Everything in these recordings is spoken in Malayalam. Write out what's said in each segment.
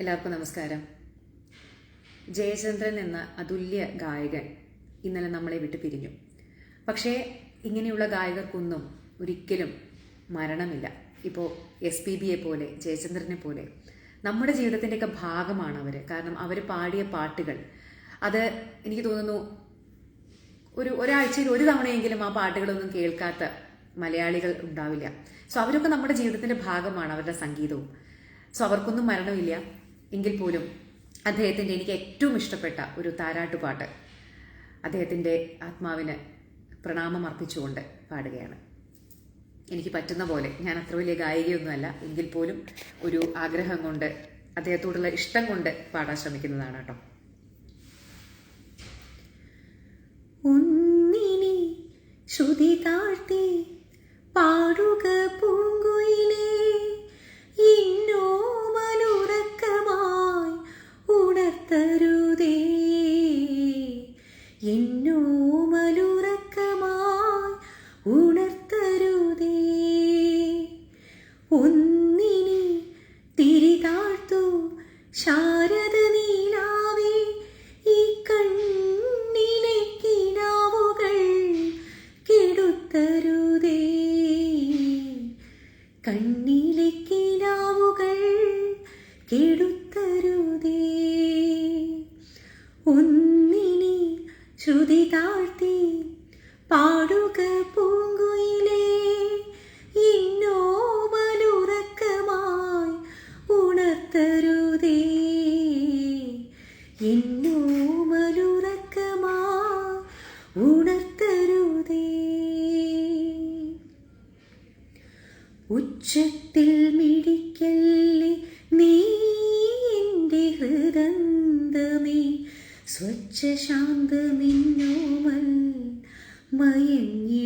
എല്ലാവർക്കും നമസ്കാരം. ജയചന്ദ്രൻ എന്ന അതുല്യ ഗായകൻ ഇന്നലെ നമ്മളെ വിട്ട് പിരിഞ്ഞു. പക്ഷേ ഇങ്ങനെയുള്ള ഗായകർക്കൊന്നും ഒരിക്കലും മരണമില്ല. ഇപ്പോൾ എസ് പി ബിയെ പോലെ ജയചന്ദ്രനെ പോലെ നമ്മുടെ ജീവിതത്തിന്റെയൊക്കെ ഭാഗമാണ് അവർ കാരണം അവർ പാടിയ പാട്ടുകൾ. അത് എനിക്ക് തോന്നുന്നു ഒരു ഒരാഴ്ചയിൽ ഒരു തവണയെങ്കിലും ആ പാട്ടുകളൊന്നും കേൾക്കാത്ത മലയാളികൾ ഉണ്ടാവില്ല. സോ അവരൊക്കെ നമ്മുടെ ജീവിതത്തിന്റെ ഭാഗമാണ് അവരുടെ സംഗീതവും. സോ അവർക്കൊന്നും മരണമില്ല. എങ്കിൽ പോലും അദ്ദേഹത്തിന്റെ എനിക്ക് ഏറ്റവും ഇഷ്ടപ്പെട്ട ഒരു താരാട്ടുപാട്ട് അദ്ദേഹത്തിന്റെ ആത്മാവിന് പ്രണാമം അർപ്പിച്ചുകൊണ്ട് പാടുകയാണ്. എനിക്ക് പറ്റുന്ന പോലെ ഞാൻ അത്ര വലിയ ഗായികയൊന്നുമല്ല എങ്കിൽ പോലും ഒരു ആഗ്രഹം കൊണ്ട് അദ്ദേഹത്തോടുള്ള ഇഷ്ടം കൊണ്ട് പാടാൻ ശ്രമിക്കുന്നതാണ് കേട്ടോ. ശ്രുതി താഴ്ത്തി പാടുക പൂങ്കുയിലേ ഒന്നിനി തിരി താഴ്ത്തു. ശാരദ നീലാവേ ഈ കണ്ണിലെ കിനാവുകൾ കെടുത്തരുതേ. കണ്ണിലെ കിനാവുകൾ കെടുത്തരുതേ. ഒന്നിനി ശ്രുതി താഴ്ത്തി പാടുക ഉച്ചത്തിൽ മിടിക്കല്ലേ നീ എന്റെ ഹൃദന്തമേ. സ്വച്ഛ ശാന്തമിന്നോമൽ മയങ്ങിടുമ്പോൾ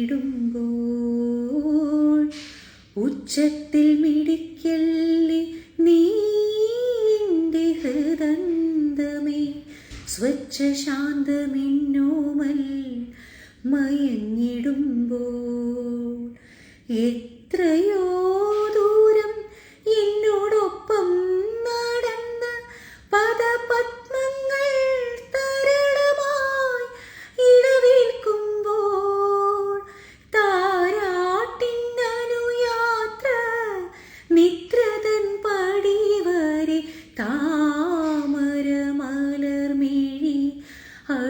ഉച്ചത്തിൽ മിടിക്കല്ലേ നീ എന്റെ ഹൃദന്തമേ. സ്വച്ഛ ശാന്തമിന്നോമൽ മയങ്ങിടുമ്പോൾ എത്രയോ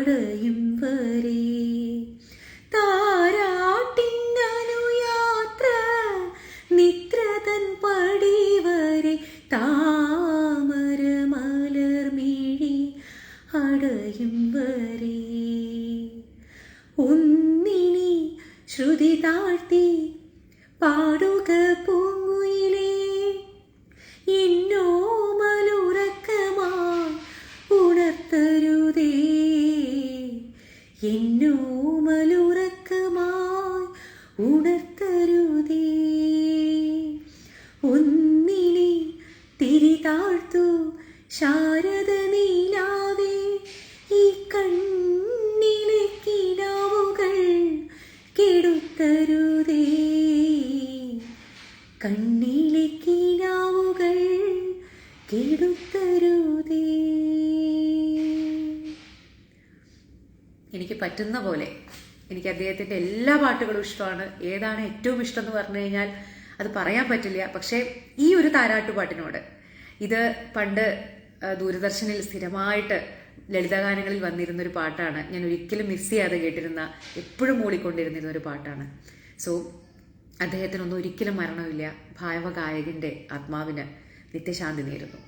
അടയും വരെ. താരാട്ടിന്നനുയാത്ര നിത്രതൻ പടി വരെ താമര മലർമിഴി അടയും വരെ. ഒന്നിനി ശ്രുതി താഴ്ത്തി പാടുക എന്നോ മലുറക്കമായി ഉണർത്തരുതേ. ഒന്നിനി തിരി താഴ്ത്തു ശാരദ നീലാവേ ഈ കണ്ണിലെ കിടാവുകൾ കെടുത്തരുതേ. കണ്ണിലെ കിടാവുകൾ കെടുത്തരുതേ. എനിക്ക് പറ്റുന്ന പോലെ എനിക്ക് അദ്ദേഹത്തിന്റെ എല്ലാ പാട്ടുകളും ഇഷ്ടമാണ്. ഏതാണ് ഏറ്റവും ഇഷ്ടം എന്ന് പറഞ്ഞു കഴിഞ്ഞാൽ അത് പറയാൻ പറ്റില്ല. പക്ഷേ ഈ ഒരു താരാട്ടുപാട്ടിനോട് ഇത് പണ്ട് ദൂരദർശനിൽ സ്ഥിരമായിട്ട് ലളിതഗാനങ്ങളിൽ വന്നിരുന്ന ഒരു പാട്ടാണ്. ഞാൻ ഒരിക്കലും മിസ് ചെയ്യാതെ കേട്ടിരുന്ന എപ്പോഴും മൂളിക്കൊണ്ടിരുന്നിരുന്ന ഒരു പാട്ടാണ്. സോ അദ്ദേഹത്തിനൊന്നും ഒരിക്കലും മരണമില്ല. ഭാവ ഗായകന്റെ ആത്മാവിന് നിത്യശാന്തി നേരുന്നു.